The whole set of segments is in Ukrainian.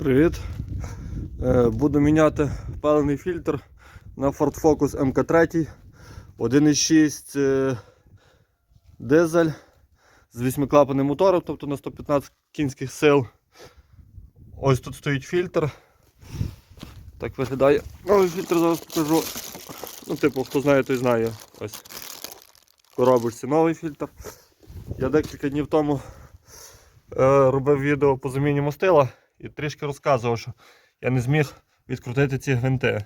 Привіт. Е, Буду міняти паливний фільтр на Ford Focus MK3 1.6 е, дизель з 8-клапанним мотором, тобто на 115 кінських сил. Ось тут стоїть фільтр. Так виглядає. Новий фільтр зараз покажу. Ну, типу, хто знає, той знає. Ось. Коробочці новий фільтр. Я декілька днів тому е, робив відео по заміні мастила і трішки розказував, що я не зміг відкрутити ці гвинти.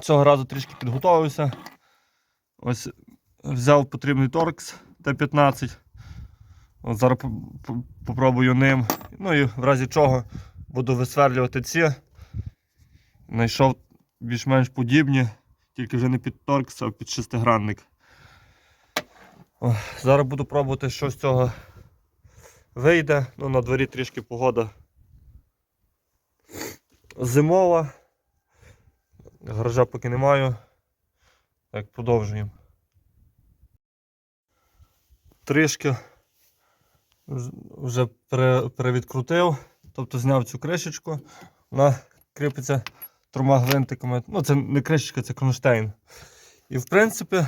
Цього разу трішки підготувався. Ось взяв потрібний торкс Т-15. От зараз по- по- попробую ним. Ну і в разі чого буду висверлювати ці. Знайшов більш-менш подібні, тільки вже не під торкс, а під шестигранник. О, Зараз буду пробувати, що з цього вийде. Ну, на дворі трішки погода зимова. Гаража поки не маю. Так, продовжуємо. Трішки вже перевідкрутив, тобто зняв цю кришечку. Вона кріпиться трьома гвинтиками. Ну, це не кришечка, це кронштейн. І в принципі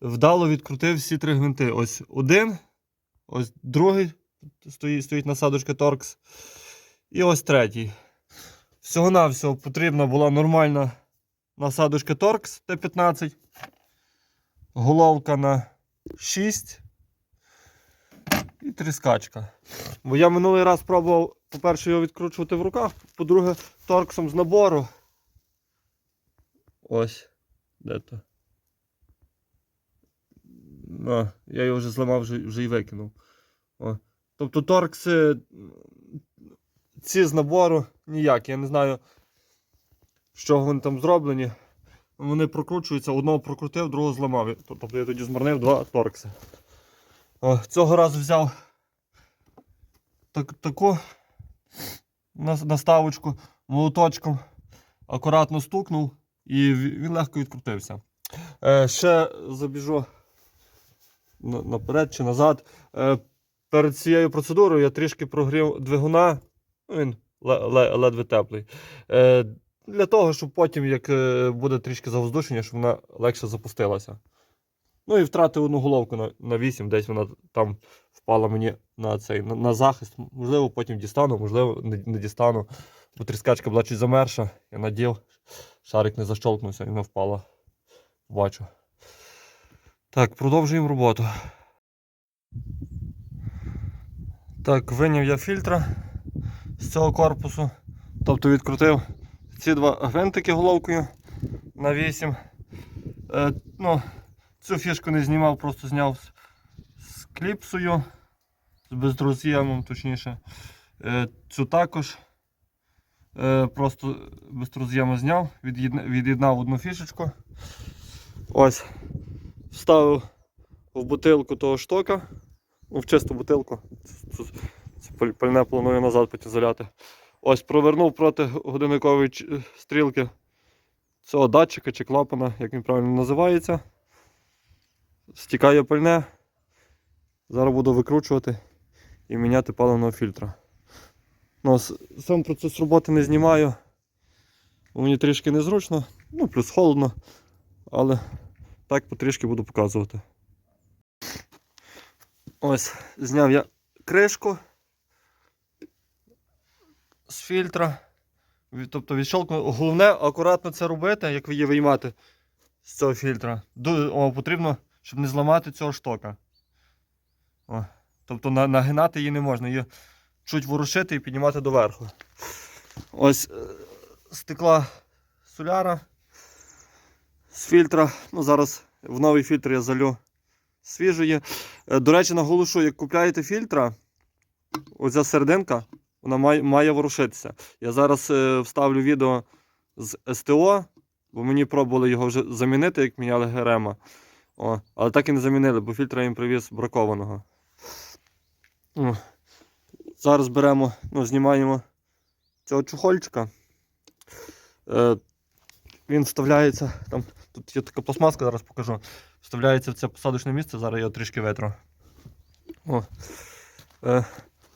вдало відкрутив всі три гвинти. Ось один, ось другий стоїть, стоїть насадочка Торкс. І ось третій. Всього-навсього потрібна була нормальна насадочка Торкс Т-15. Головка на 6. І тріскачка. Бо я минулий раз пробував, по-перше, його відкручувати в руках, по-друге, торксом з набору. Ось. Де то? А, я його вже зламав, вже, вже і викинув. О. Тобто торкси ці з набору ніякі. Я не знаю, чого вони там зроблені. Вони прокручуються, одного прокрутив, другого зламав. Тобто я тоді змарнив два торкси. О, цього разу взяв так, таку наставочку молоточком, акуратно стукнув і він легко відкрутився. Е, ще забіжу наперед чи назад. Е, перед цією процедурою я трішки прогрів двигуна. Він ле- ле- ледве теплий. Е, для того, щоб потім, як е, буде трішки завоздушення, щоб вона легше запустилася. Ну і втратив одну головку на, на 8, десь вона там впала мені на цей на, на захист. Можливо, потім дістану, можливо, не, не дістану. Бо тріскачка була чуть замерша, я надів, шарик не защолкнувся і вона впала. Бачу. Так, продовжуємо роботу. Так, виняв я фільтра з цього корпусу. Тобто відкрутив ці два гвинтики головкою на 8. Е, ну, цю фішку не знімав, просто зняв з, з кліпсою, з бездроз'ємом, точніше. Е, цю також. Е, просто бездроз'єму зняв, від'єдна- від'єднав одну фішечку. Ось. Вставив в бутилку того штока. Ну, в чисту бутилку. Пальне планую назад потім заляти. Ось провернув проти годинникової стрілки цього датчика чи клапана, як він правильно називається. Стікає пальне. Зараз буду викручувати і міняти паливного фільтра. Ну, сам процес роботи не знімаю. Мені трішки незручно, ну плюс холодно, але так потрішки буду показувати. Ось, зняв я кришку з фільтра. Тобто відщолкнув. Головне акуратно це робити, як ви її виймати з цього фільтра. О, потрібно, щоб не зламати цього штока. О, тобто на- нагинати її не можна, її чуть ворушити і піднімати доверху. Ось е, стекла соляра з фільтра. Ну, зараз в новий фільтр я залю свіжої. Е, До речі, наголошую, як купляєте фільтра, оця серединка, вона має, має ворушитися. Я зараз е, вставлю відео з СТО, бо мені пробували його вже замінити, як міняли ГРМ. О, але так і не замінили, бо фільтр я їм привіз бракованого. О, Зараз беремо, ну, знімаємо цього чухольчика. Е, він вставляється, там, тут є така пластмаска, зараз покажу. Вставляється в це посадочне місце, зараз я трішки витру. О. Е,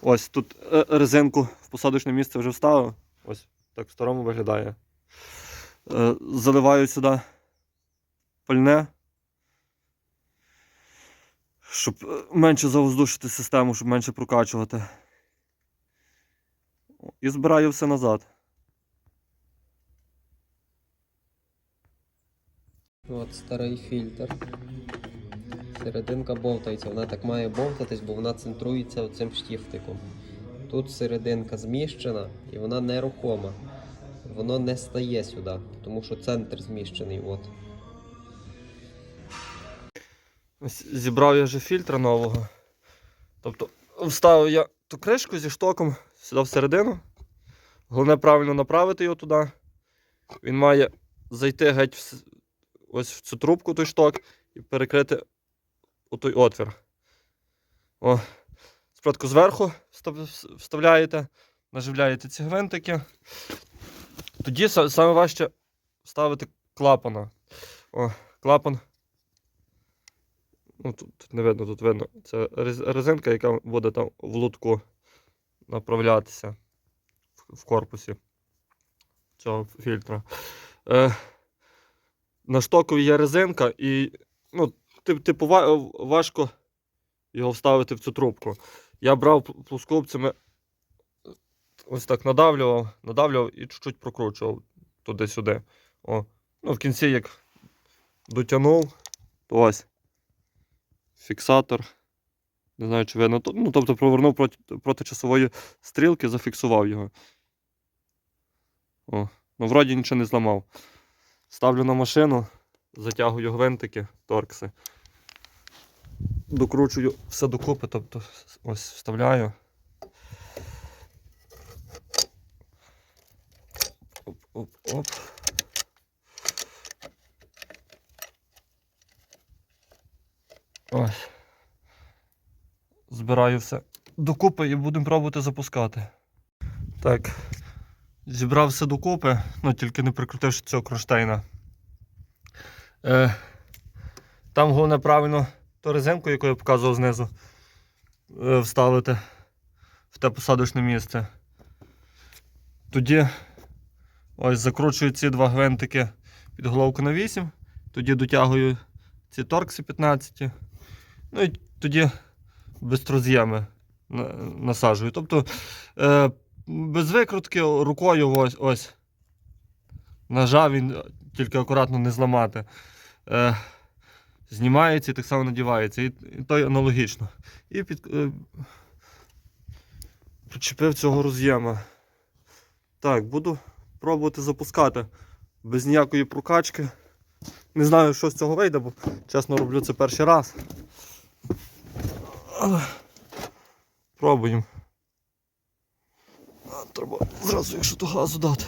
Ось тут е, резинку в посадочне місце вже вставив. Ось так в старому виглядає. Е, Заливаю сюди пальне, щоб е, менше завоздушити систему, щоб менше прокачувати. І збираю все назад. От старий фільтр. Серединка бовтається, вона так має бовтатись, бо вона центрується оцим штіфтиком. Тут серединка зміщена і вона нерухома. Воно не стає сюди, тому що центр зміщений. От. Зібрав я вже фільтра нового. Тобто вставив я ту кришку зі штоком сюди всередину. Головне правильно направити його туди. Він має зайти геть в, ось в цю трубку той шток і перекрити у той отвір. О, спочатку зверху вставляєте, наживляєте ці гвинтики. Тоді са- саме важче ставити клапана. О, клапан Ну, тут, не видно, тут видно. Це резинка, яка буде там в лутку направлятися в, корпусі цього фільтра. Е, на штокові є резинка, і ну, типу, важко його вставити в цю трубку. Я брав пл- плоскогубцями, ось так надавлював, надавлював і чуть-чуть прокручував туди-сюди. О. Ну, в кінці як дотягнув, то ось фіксатор. Не знаю, чи видно. Ну, тобто провернув проти, проти часової стрілки, зафіксував його. О, ну вроді нічого не зламав. Ставлю на машину, затягую гвинтики, торкси. Докручую все докупи, тобто ось вставляю. Оп-оп-оп. Ось. Збираю все докупи і будемо пробувати запускати. Так. Зібрав все докупи, ну тільки не прикрутивши цього кронштейна. Е, там головне правильно ту резинку, яку я показував знизу, е, вставити в те посадочне місце. Тоді ось закручую ці два гвинтики під головку на 8, тоді дотягую ці торкси 15. Ну і тоді бистроз'єми на- насаджую. Тобто е, без викрутки рукою ось, ось. Нажав він тільки акуратно не зламати. Знімається і так само надівається. І, і то й аналогічно. І під, е, причепив цього роз'єма. Так, буду пробувати запускати без ніякої прокачки. Не знаю, що з цього вийде, бо чесно роблю це перший раз. Але Пробуємо. Треба зразу, якщо то газу дати.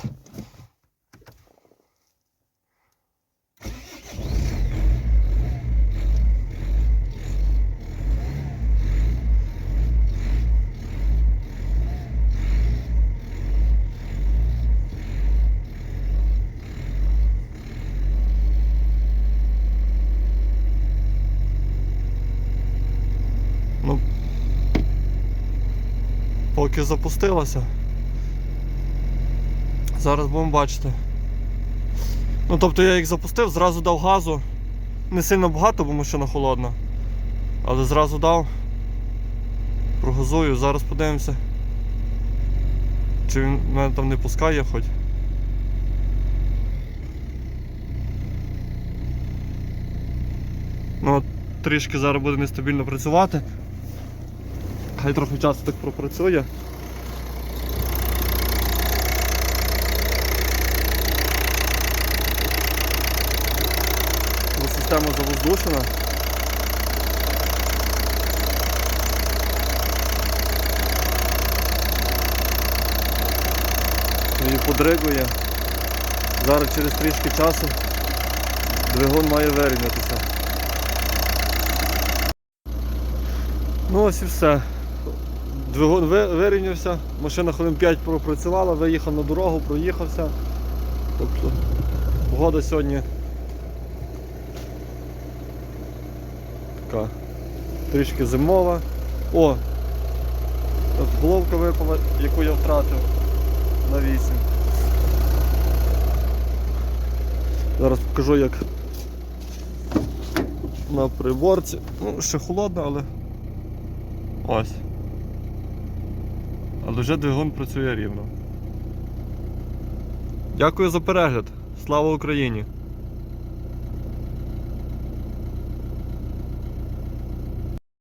Поки запустилася. Зараз будемо бачити. Ну, тобто я їх запустив, зразу дав газу. Не сильно багато, бо машина холодна. Але зразу дав. Прогазую, зараз подивимося. Чи він мене там не пускає хоч. Ну, трішки зараз буде нестабільно працювати. Хай трохи часу так пропрацює. Бо система завоздушена. Її подригує. Зараз через трішки часу двигун має вирівнятися. Ну ось і все. Двигун вирівнявся, машина хвилин 5 пропрацювала, виїхав на дорогу, проїхався. Тобто погода сьогодні така трішки зимова. О! Ось Головка випала, яку я втратив на 8. Зараз покажу як на приборці. Ну, ще холодно, але. Ось. Але вже двигун працює рівно. Дякую за перегляд. Слава Україні!